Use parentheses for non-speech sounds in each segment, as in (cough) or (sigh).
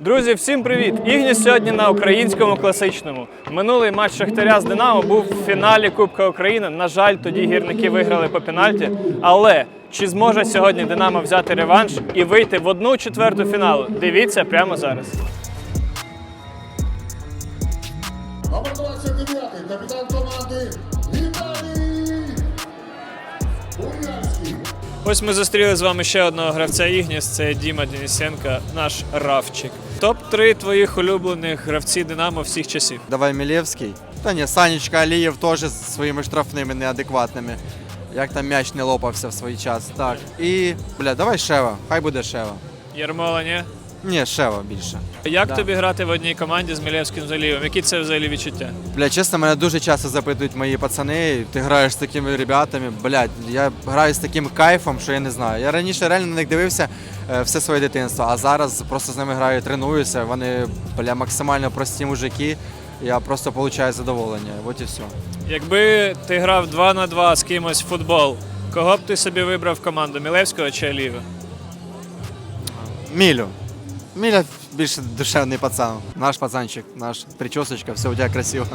Друзі, всім привіт! Ігніс сьогодні на українському класичному. Минулий матч Шахтаря з Динамо був в фіналі Кубка України. На жаль, тоді гірники виграли по пенальті. Але чи зможе сьогодні Динамо взяти реванш і вийти в одну четверту фіналу? Дивіться прямо зараз. Номер 29, капітан команди Віталій Бурянський. Ось ми зустріли з вами ще одного гравця Ігніс. Це Діма Денисенко, наш равчик. Топ-3 твоїх улюблених гравців Динамо всіх часів. Давай Мілєвський. Та ні, Санечка Алієв теж зі своїми штрафними неадекватними. Як там м'яч не лопався в свій час. Так. І, бля, давай Шева. Хай буде Шева. Ярмола, ні? Ні, Шева більше. Як Да. тобі грати в одній команді з Мілєвським Залівом? Які це взагалі відчуття? Бля, чесно, мене дуже часто запитують мої пацани, ти граєш з такими ребятами. Блядь, я граю з таким кайфом, що я не знаю. Я раніше реально на них дивився е, все своє дитинство, а зараз просто з ними граю, тренуюся. Вони, бля, максимально прості мужики. Я просто отримую задоволення. От і все. Якби ти грав 2 на 2 з кимось в футбол, кого б ти собі вибрав в команду? Мілевського чи Аліва? Мілю. Міля більше душевний пацан. Наш пацанчик, наш причосочка, все у тебе красиво.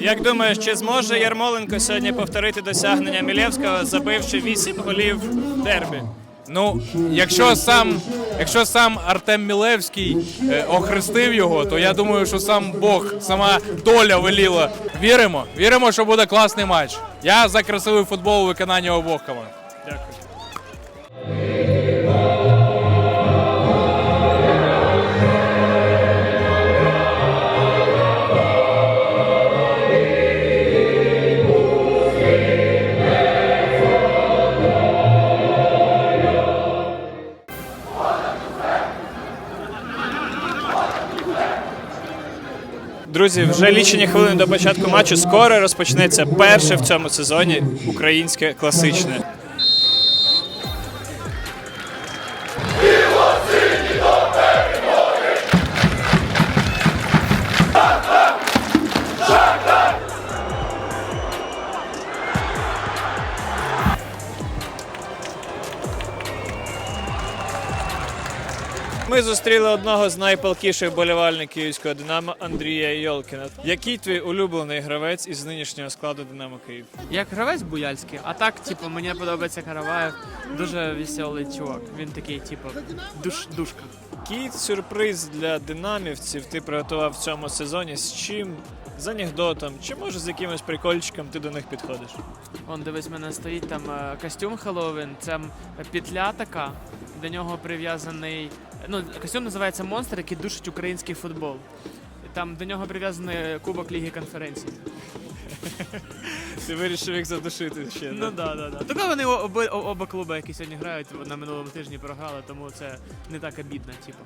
Як думаєш, чи зможе Ярмоленко сьогодні повторити досягнення Мілєвського, забивши 8 голів в дербі? Ну, якщо сам, якщо сам Артем Мілевський е, охрестив його, то я думаю, що сам Бог, сама доля веліла. Віримо, віримо, що буде класний матч. Я за красивий футбол у виконанні обох команд. Друзі, вже лічені хвилини до початку матчу. Скоро розпочнеться перше в цьому сезоні українське класичне. Ми зустріли одного з найпалкіших болівальників київського Динамо Андрія Йолкіна. Який твій улюблений гравець із нинішнього складу Динамо Київ? Як гравець Буяльський, а так, типу, мені подобається Караваєв. Дуже веселий чувак. Він такий, типу, душ, душка. Який сюрприз для динамівців ти приготував в цьому сезоні? З чим? З анекдотом, чи може з якимось прикольчиком ти до них підходиш? Он дивись, в мене стоїть там е, костюм Хеллоуін, це петля така, до нього прив'язаний. Ну, костюм називається Монстр, який душить український футбол. Там до нього прив'язаний Кубок Ліги конференцій. Ти вирішив їх задушити ще. Ну да? да, да, да. Тільки вони оба, оба клуби, які сьогодні грають, на минулому тижні програли, тому це не так обідно, типу.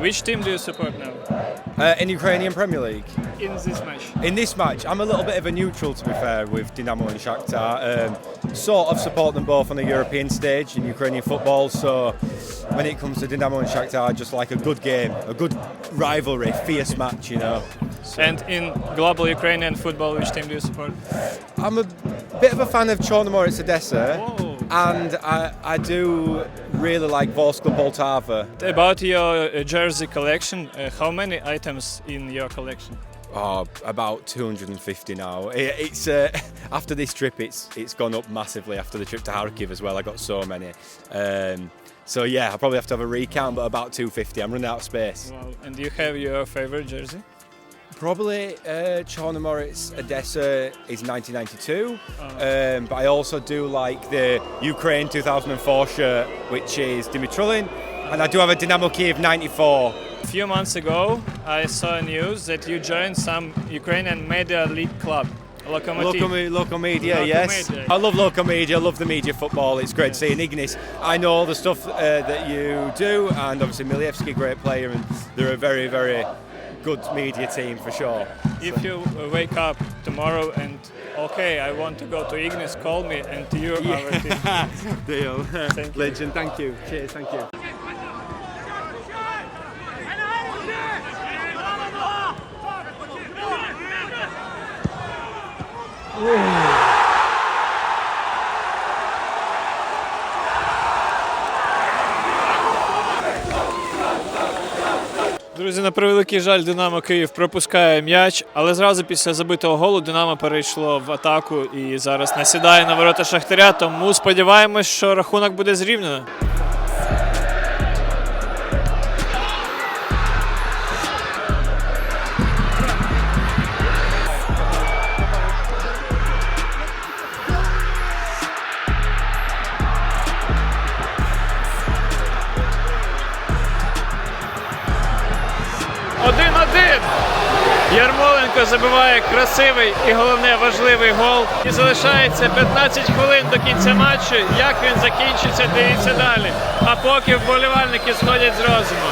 Which team do you support now? Uh, in Ukrainian Premier League. In this match? In this match, I'm a little bit of a neutral, to be fair, with Dinamo and Shakhtar. Um, sort of support them both on the European stage in Ukrainian football. So when it comes to Dinamo and Shakhtar, just like a good game, a good rivalry, fierce match, you know. And in global Ukrainian football, which team do you support? I'm a bit of a fan of Chornomorets Odessa. Whoa. And I, I do really like Vorskla Poltava. About your uh, jersey collection, uh, how many items in your collection? Oh, about 250 now. It, it's uh, (laughs) after this trip, it's it's gone up massively. After the trip to Kharkiv as well, I got so many. Um, so yeah, I probably have to have a recount, but about 250. I'm running out of space. Wow. And do you have your favorite jersey? Probably uh, Chornomorets Odessa is 1992, Oh. um, but I also do like the Ukraine 2004 shirt, which is Dimitrulin, and I do have a Dynamo Kiev 94. A few months ago, I saw news that you joined some Ukrainian media league club, Lokomotiv. Local, local media, Local yes. media. I love local media. I love the media football. It's great to see. And Ignis, I know all the stuff uh, that you do, and obviously Milievski, great player, and they're a very, very good media team for sure. If you wake up tomorrow and okay, I want to go to Ignis, call me, and you're yeah. our team. (laughs) Deal. Thank (laughs) Legend. You. Thank you. Cheers. Thank you. Друзі, на превеликий жаль, Динамо Київ пропускає м'яч, але зразу після забитого голу Динамо перейшло в атаку і зараз насідає на ворота Шахтаря. Тому сподіваємось, що рахунок буде зрівняно. Один-один. Ярмоленко забиває красивий і головне важливий гол. І залишається 15 хвилин до кінця матчу. Як він закінчиться, дивіться далі. А поки вболівальники сходять з розуму.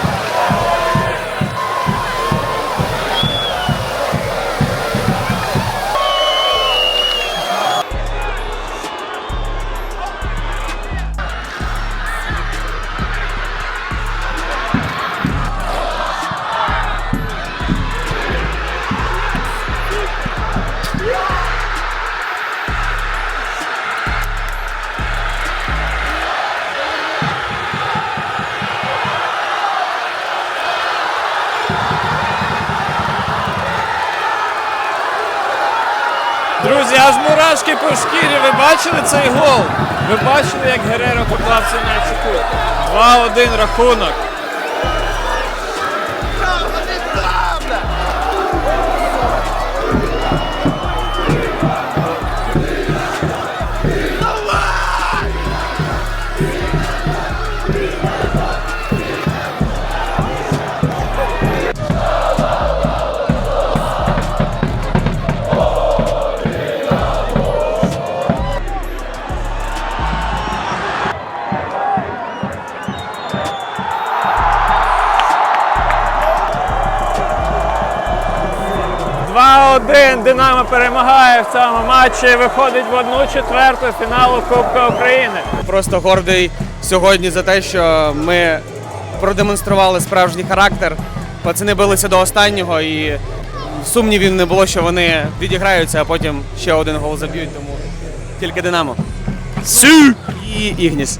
Друзі, аж мурашки по шкірі. Ви бачили цей гол? Ви бачили, як Гереро поклав м'яч у кут? 2-1 рахунок. Два-один Динамо перемагає в цьому матчі і виходить в одну четверту фіналу Кубка України. Просто гордий сьогодні за те, що ми продемонстрували справжній характер. Пацани билися до останнього і сумнівів не було, що вони відіграються, а потім ще один гол заб'ють. Тому тільки Динамо. Сю! І Ігніс.